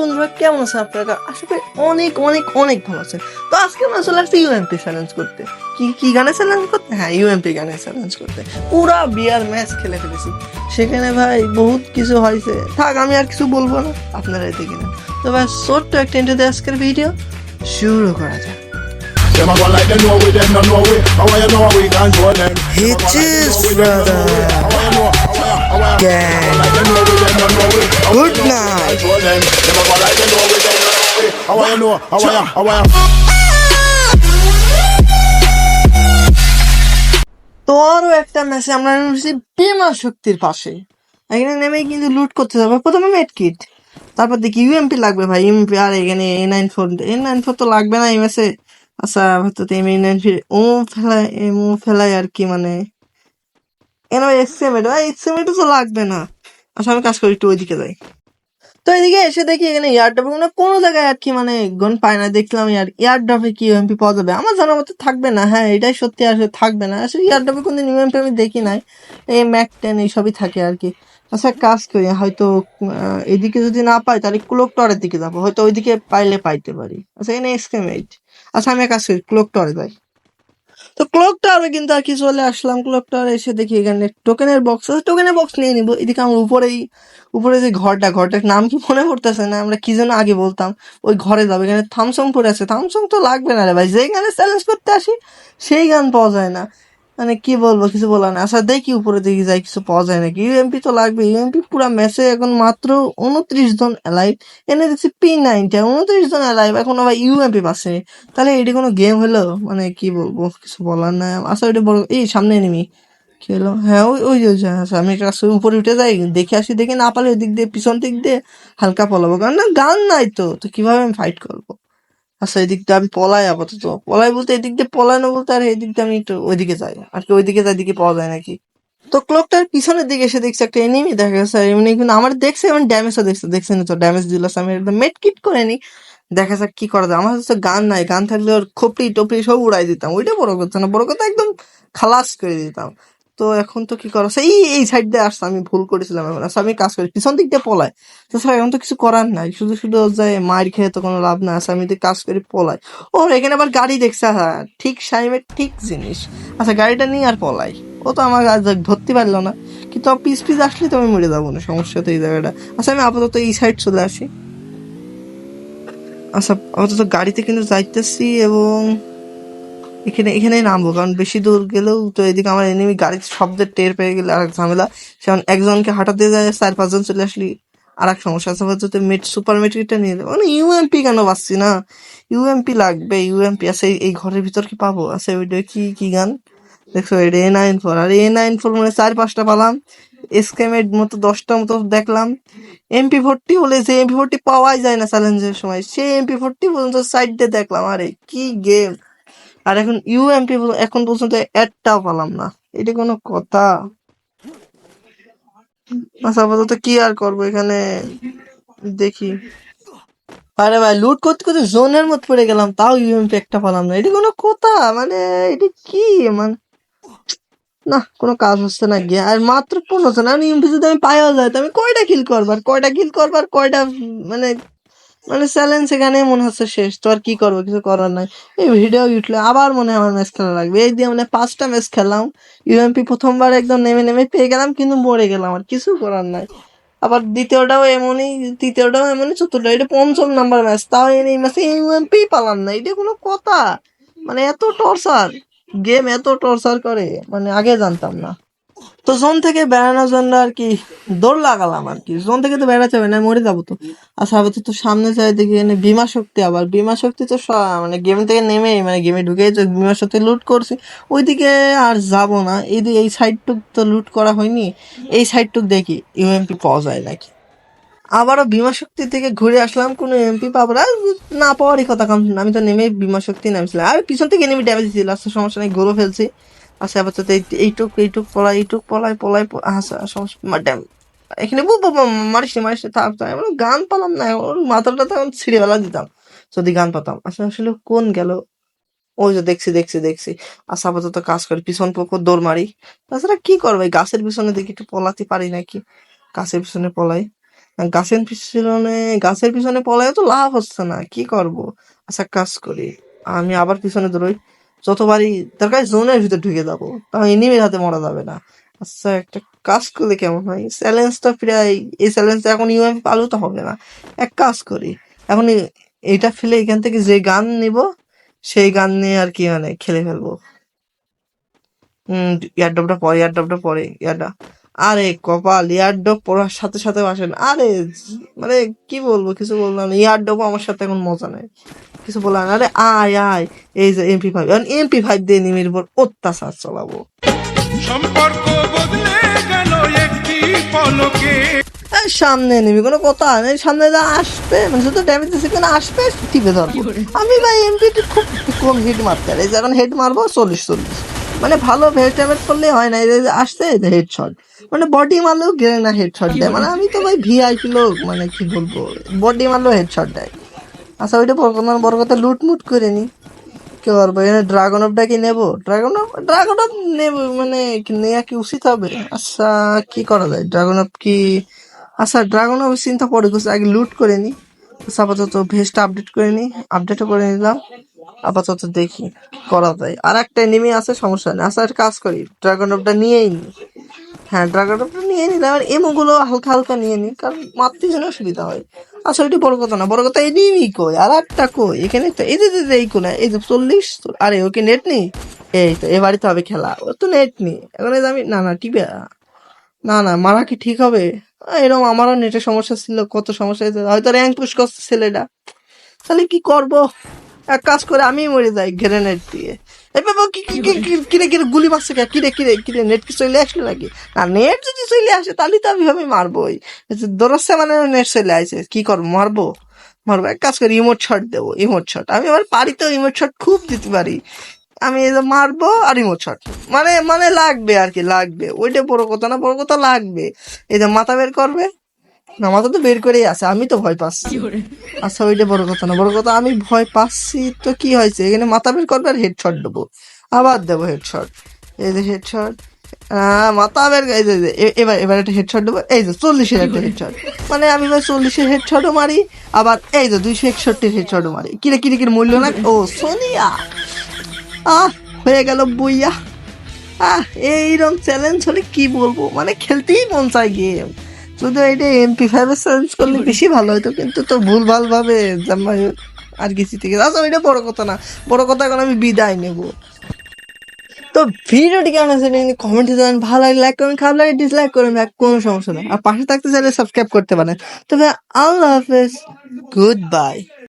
বন্ধুরা কেমন আছেন আপনারা? আশা করি অনেক অনেক অনেক ভালো আছেন। তো আজকে আমরা চলে আসছি ইউএমপি চ্যালেঞ্জ করতে। কি কি গানে চ্যালেঞ্জ করতে? হ্যাঁ ইউএমপি গানে চ্যালেঞ্জ করতে। পুরা বিয়ার ম্যাচ খেলে ফেলেছি। সেখানে ভাই বহুত কিছু হয়েছে। থাক আমি আর কিছু বলব না। আপনারা দেখে না তো ভাই ছোট্ট একটা ইন্টারভিউ আজকের ভিডিও শুরু করা যাক। Them a go How you know? How you? How you? তো আরও একটা ম্যাচে আমরা নেমেছি বিমা শক্তির পাশে। এখানে নেমে কিন্তু লুট করতে যাবে। প্রথমে মেট কিট তারপর দেখি ইউএমপি লাগবে ভাই। ইউএমপি আর এখানে A nine four A nine four তো লাগবে না এই ম্যাচে আচ্ছা হয়তো এম এ নাইন ফোর ও ফেলায় এম ও ফেলায় আর কি মানে। এখানে এক্সএমএড ভাই এক্সএমএড তো লাগবে না। আচ্ছা আমি কাজ করি একটু ওইদিকে যাই। তো এদিকে এসে দেখি এখানে ইয়ার মানে কোনো জায়গায় আর কি মানে গন পায় না। দেখলাম ইয়ার ইয়ার ড্রপে কি ইউএমপি পাওয়া যাবে। আমার জানার মতো থাকবে না। হ্যাঁ এটাই সত্যি আসলে থাকবে না। আসলে ইয়ার ড্রপে কোনো ইউএমপি আমি দেখি নাই। এই ম্যাক টেন এইসবই থাকে আর কি। আচ্ছা কাজ করি, হয়তো এদিকে যদি না পাই, তাহলে ক্লোক টরের দিকে যাব। হয়তো ওইদিকে পাইলে পাইতে পারি। আচ্ছা এখানে এক্সকেমেট আচ্ছা আমি কাজ করি ক্লোক টরে যাই। তো ক্লক টাওয়ারে কিন্তু আর কি চলে আসলাম। ক্লক টাওয়ারে এসে দেখি এখানে টোকেনের বক্স আছে। টোকেনের বক্স নিয়ে নিবো। এদিকে আমার উপরেই, উপরে যে ঘরটা, ঘরটার নাম কি মনে পড়তেছে না? আমরা কি যেন আগে বলতাম, ওই ঘরে যাব। এখানে থামসং পড়ে আছে। থামসং তো লাগবে না রে ভাই। যেই গানে চ্যালেঞ্জ করতে আসি, সেই গান পাওয়া যায় না। মানে কি বলব কিছু বলার না আচ্ছা দেখি উপরে দেখি যাই কিছু পাওয়া যায় নাকি? ইউএমপি তো লাগবে। ইউএমপি পুরা ম্যাচে এখন মাত্র উনত্রিশ জন অ্যালাইভ এনে দেখছি পি নাইনটা উনত্রিশ জন অ্যালাইভ এখন আবার ইউএমপি পাচ্ছে। তাহলে এটি কোনো গেম হলো? মানে কি বলব কিছু বলার নাই। আচ্ছা ওইটা বড় এই সামনে এনিমি কি হলো? হ্যাঁ ওই ওই যে, আচ্ছা আমি একটা উপরে উঠে যাই দেখে আসি দেখে না পালে ওই দিক দিয়ে পিছন দিক দিয়ে হালকা পলাবো। কারণ না গান নাই তো তো কীভাবে আমি ফাইট করব? আচ্ছা এদিক দিয়ে আমি পলাই আপাতত। পলাই বলতে এদিক দিয়ে পলানো বলতে আর এদিক দিয়ে আমি একটু ওইদিকে যাই। আর কি ওইদিকে যাই দিকে পাওয়া যায় নাকি? তো ক্লকটার পিছনের দিকে এসে দেখছে একটা এনিমি দেখা গেছে। এমনি কিন্তু আমার দেখছে, এমন ড্যামেজও দেখছে দেখছে না তো ড্যামেজ দিল আমি একদম মেট কিট করে নি। দেখা যাক কি করা যায়। আমার হচ্ছে গান নাই, গান থাকলে ওর খোপড়ি টপড়ি সব উড়াই দিতাম। ওইটা বড় কথা না, বড় কথা একদম খালাস করে দিতাম। তো এখন তো কি করা? সেই এই সাইড দিয়ে আসছে, আমি ভুল করেছিলাম এখন আচ্ছা আমি কাজ করি। পিছন দিক দিয়ে পলাই তাছাড়া এখন তো কিছু করার নাই। শুধু শুধু যায় মার খেয়ে তো কোনো লাভ না আছে আমি কাজ করি পলাই ও, এখানে আবার গাড়ি দেখছে হ্যাঁ ঠিক সাইমের ঠিক জিনিস। আচ্ছা গাড়িটা নিয়ে আর পলাই ও তো আমার ধরতে পারল না। কিন্তু পিস পিস আসলে তো আমি মরে যাব না। সমস্যা তো এই জায়গাটা। আচ্ছা আমি আপাতত এই সাইড চলে আসি। আচ্ছা আপাতত গাড়িতে কিন্তু যাইতেছি এবং এখানে, এখানেই নামবো, কারণ বেশি দূর গেলেও তো এদিকে আমার এনিমি গাড়ির শব্দের টের পেয়ে গেলে আর এক ঝামেলা। সেমন একজনকে হাঁটাতে যায়, চার পাঁচজন চলে আসলি আর এক সমস্যা আছে, হয়তো মেট সুপার মেট্রিকটা নিয়ে মানে ইউএমপি কেন পাচ্ছি না? ইউএমপি লাগবে ইউএমপি আছে, এই- এই ঘরের ভিতর কি পাবো? আছে ওইটা কি কি গান? দেখছ এটা এ নাইন ফোর আর এ নাইন ফোর মানে চার পাঁচটা পালাম এসকেমের মতো দশটা মতো দেখলাম। এমপি ফোরটি হলে যে এমপি ফোরটি পাওয়াই যায় না চ্যালেঞ্জের সময়, সেই এমপি ফোরটি পর্যন্ত সাইড দিয়ে দেখলাম, আরে কি গেম আর এখন ইউএমপি এখন পর্যন্ত একটাও পালাম না। এটা কোনো কথা। আচ্ছা আপাতত কি আর করব এখানে? দেখি। আরে ভাই লুট করতে করতে জোনের মধ্যে পড়ে গেলাম, তাও ইউএমপি একটা পালাম না। এটা কোনো কথা মানে এটা কি? মানে না, কোনো কাজ হচ্ছে না গিয়ে। আর মাত্র পনেরো জন আর ইউএমপি যদি আমি পাইও যায় তো আমি কয়টা কিল করবার কয়টা কিল করবার কয়টা মানে মানে চ্যালেঞ্জ এখানে মনে হচ্ছে শেষ। তো আর কি করব? কিছু করার নাই। এই ভিডিও উঠলে আবার মনে হয় আমার ম্যাচ খেলা লাগবে। এই দিয়ে মানে পাঁচটা ম্যাচ খেললাম ইউএমপি প্রথমবার একদম নেমে নেমে পেয়ে গেলাম, কিন্তু মরে গেলাম আর কিছু করার নাই। আবার দ্বিতীয়টাও এমনই, তৃতীয়টাও এমনই, চতুর্থ এটা পঞ্চম নাম্বার ম্যাচ তাও এই ম্যাচে ইউএমপি পালাম না। এটা কোনো কথা। মানে এত টর্চার গেম এত টর্চার করে। মানে আগে জানতাম না। তো জোন থেকে বেড়ানোর জন্য আর কি দৌড় লাগালাম আর কি। জোন থেকে তো বেড়াতে হবে না মরে যাব তো। আচ্ছা আপাতত তো সামনে যাই দেখি এখানে বিমা শক্তি, আবার বিমা শক্তি তো মানে গেম থেকে নেমে মানে গেমে ঢুকে বিমা শক্তি লুট করছি, ওইদিকে আর যাব না। এই যে- এই সাইডটুক তো লুট করা হয়নি, এই সাইডটুক দেখি ইউএমপি পাওয়া যায় নাকি? আবারও বিমা শক্তি থেকে ঘুরে আসলাম, কোনো এমপি পাবো না। না পাওয়ারই কথা কাম আমি তো নেমে বিমা শক্তি নামছিলাম। আর পিছন থেকে নেমে ড্যামেজ আচ্ছা সমস্যা নেই গোলও ফেলছি। আচ্ছা আপাতত এই- এইটুক এইটুক পলাই এইটুক পলাই পলাই আচ্ছা এখানে বু- বু- বু- মারিস মারিস থাক। গান পালাম না ওর মাথাটা তখন ছিঁড়ে বেলা দিতাম, যদি গান পাতাম। আচ্ছা আসলে কোন গেল? ওই যে দেখছি দেখছি দেখছি। আচ্ছা আপাতত কাজ করি, পিছন পক্ষ দৌড় মারি। তাছাড়া কি করবে গাছের পিছনে দেখি একটু পলাতে পারি নাকি? গাছের পিছনে পলাই। গাছের পিছনে গাছের পিছনে পলায় তো লাভ হচ্ছে না, কি করব? আচ্ছা কাজ করি, আমি আবার পিছনে দৌড়ই। যতবারই তার কাছে জোনের ভিতরে ঢুকে যাব তাও এনিমির হাতে মরা যাবে না। আচ্ছা একটা কাজ করলে কেমন হয়? চ্যালেঞ্জটা প্রায়, এই চ্যালেঞ্জটা এখন ইউএম পালো তো হবে না। এক কাজ করি, এখন এটা ফেলে এখান থেকে যে গান নিব, সেই গান নিয়ে আর কি মানে খেলে ফেলব। হম ইয়ারডপটা পরে ইয়ারডপটা পরে ইয়ারটা আরে কপাল ইয়ারডপ পড়ার সাথে সাথে আসেন। আরে মানে কি বলব কিছু বললাম না। ইয়ারডপ আমার সাথে এখন মজা নেই। কিছু বললাম না। আরে আয় আয়। এই যে এমপি ফাইভ এখন এমপি ফাইভ দিয়ে নিমির উপর অত্যাচার চালাবো। সম্পর্ক বদলে গেল একটি পলকে। সামনে নিবি কোনো কথা নেই। সামনে যা আসবে মানে শুধু ড্যামেজ দিচ্ছে কেন আসবে টিপে ধরবো। আমি ভাই এমপি খুব কম হিট মারতে পারি। যখন হেড মারবো চল্লিশ চল্লিশ। মানে ভালো ভেজ ড্যামেজ করলে হয় না আসছে হেড শট মানে বডি মারলেও গেলে না হেড শট দেয়। মানে আমি তো ভাই ভিআইপি লোক মানে কি বলব বডি মারলেও হেড শট দেয়। আচ্ছা ওইটা কথা বড় কথা লুটমুট করে নি। কি করব এখানে ড্রাগন অফটা কি নেব। ড্রাগন অফ ড্রাগন অফ নেব মানে নেওয়া কি উচিত হবে? আচ্ছা কি করা যায়? ড্রাগন অফ কি আচ্ছা ড্রাগন অফ চিন্তা পরে করছি আগে লুট করে নি। আচ্ছা, আপাতত ভেজটা আপডেট করে নি। আপডেটও করে নিলাম। আপাতত দেখি, করা যায়। আর একটা এনিমি আছে, সমস্যা নেই। আচ্ছা কাজ করি। ড্রাগন অফটা নিয়েই নি। হ্যাঁ ড্রাগন অফটা নিয়ে নিলাম আর এমোগুলো হালকা হালকা নিয়ে নি, কারণ মারতে যেন সুবিধা হয়। আচ্ছা ওইটা বড় কথা না, বড় কথা এনিমি কই? আর একটা কই? এখানে তো এই যে, এই কোনা এই যে চল্লিশ আরে, ওকে নেট নেই? এই তো এবারই তো হবে খেলা। ও তো নেট নেই। এখন আমি না না, টিপে না না, মারা কি ঠিক হবে? এরকম আমারও নেটের সমস্যা ছিল, কত সমস্যা হয়তো র্যাঙ্ক পুশ করছে ছেলেটা। তাহলে কি করব? এক কাজ করে আমি মরে যাই গ্রেনেড দিয়ে। এই বাবা, কি কি কি কি- কিরে কিরে গুলি মারছে কে? কিরে কিরে কিরে নেট কি চলে আসলো নাকি? না নেট যদি চলে আসে, তাহলে তো আমি ভাবে মারবোই। দৌড়াচ্ছে মানে নেট চলে আসে, কি করব, মারবো? মারবো, এক কাজ করি ইমোট শট দেবো ইমোট শট আমি আবার পারি তো ইমোট শট খুব দিতে পারি। আমি মারবো আর ইমোট শট মানে মানে লাগবে আর কি, লাগবে। ওইটা বড় কথা না, বড় কথা লাগবে। এই যে মাথা বের করবে মাথা তো বের করেই আছে আমি তো ভয় পাচ্ছি। আচ্ছা ওইটা বড় কথা না বড় কথা আমি ভয় পাচ্ছি তো কি হয়েছে? এখানে মাথা বের করবে আর হেডশট দেবো। আবার দেবো হেডশট এই যে হেডশট মাথা বের এই যে এবার এবার একটা হেডশট দেবো। এই যে চল্লিশের একটা হেডশট মানে আমি ভাই চল্লিশের হেডশটও মারি আবার এই যে দুইশো একষট্টির হেডশটও মারি। কিরে কিরে কিরে মূল্য না? ও সোনিয়া! আহ হয়ে গেল বইয়া। আহ এইরকম চ্যালেঞ্জ হলে কি বলব? মানে খেলতেই মন চায় গেম শুধু এটা এমপি ফাইভ চেঞ্জ করলে বেশি ভালো হতো কিন্তু তো ভুল ভালো ভাবে আর কিছু থেকে আচ্ছা এটা বড় কথা না। বড় কথা এখন আমি বিদায় নেব। তো ভিডিওটি কেমন আছে কমেন্টে জানান। ভালো লাগে লাইক করেন খারাপ লাগে ডিসলাইক করেন কোনো সমস্যা নেই। আর পাশে থাকতে চাইলে সাবস্ক্রাইব করতে পারেন। তবে আল্লাহ হাফেজ গুড বাই